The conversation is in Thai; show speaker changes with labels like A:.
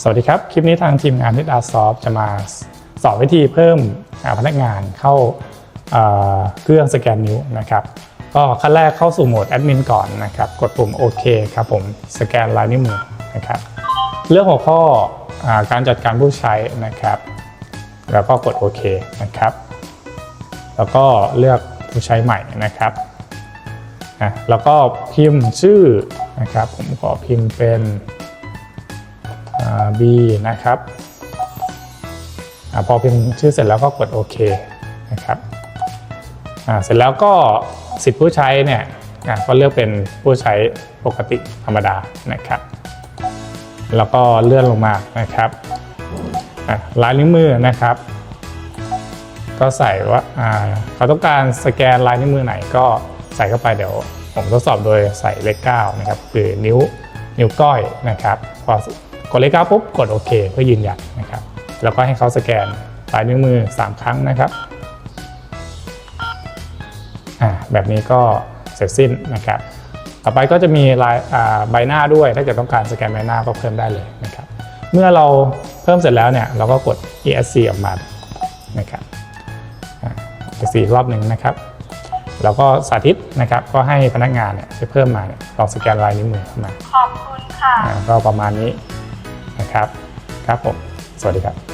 A: สวัสดีครับ คลิปนี้ทางทีมงานนิดอาซอฟจะมาสอนวิธีเพิ่มพนักงานเข้าเครื่องสแกนนิ้วนะครับก็ขั้นแรกเข้าสู่โหมดแอดมินก่อนนะครับ กดปุ่มโอเคครับผมสแกนลายนิ้วมือนะครับเลือกหัวข้ออการจัดการผู้ใช้นะครับ แล้วก็กดโอเคนะครับ แล้วก็เลือกผู้ใช้ใหม่นะครับแล้วก็พิมพ์ชื่อนะครับ ผมขอพิมพ์เป็น B นะครับอาพอพิมพ์ชื่อเสร็จแล้วก็กดโอเคนะครับอ่าเสร็จแล้วก็สิทธิผู้ใช้เนี่ยอะก็เลือกเป็นผู้ใช้ปกติธรรมดานะครับ แล้วก็เลื่อนลงมานะครับอะลายนิ้วมือนะครับ ก็ใส่ว่าอ่าเขาต้องการสแกนลายนิ้วมือไหนก็ใส่เข้าไปเดี๋ยวผมทดสอบโดยใส่เลข9นะครับคือนิ้วนิ้วก้อยนะครับพอ กดเลข9ปุ๊บกดโอเคเพื่อยืนยันนะครับแล้วก็ให้เขาสแกนลายนิ้วมือ 3 ครั้งนะครับอ่าแบบนี้ก็เสร็จสิ้นนะครับ ต่อไปก็จะมีลายอ่าใบหน้าด้วย ถ้าเกิดต้องการสแกนใบหน้าก็เพิ่มได้เลยนะครับ เมื่อเราเพิ่มเสร็จแล้วเนี่ยเราก็กด ESC ออกมานะครับอ่า ESC อีกรอบหนึ่งนะครับ แล้วก็สาธิตนะครับก็ให้พนักงานเนี่ยที่เพิ่มมาเนี่ยลองสแกนลายนิ้วมือเข้ามา
B: ขอบคุณค่ะ
A: อ่าก็ประมาณนี้ นะครับ ครับผม สวัสดีครับ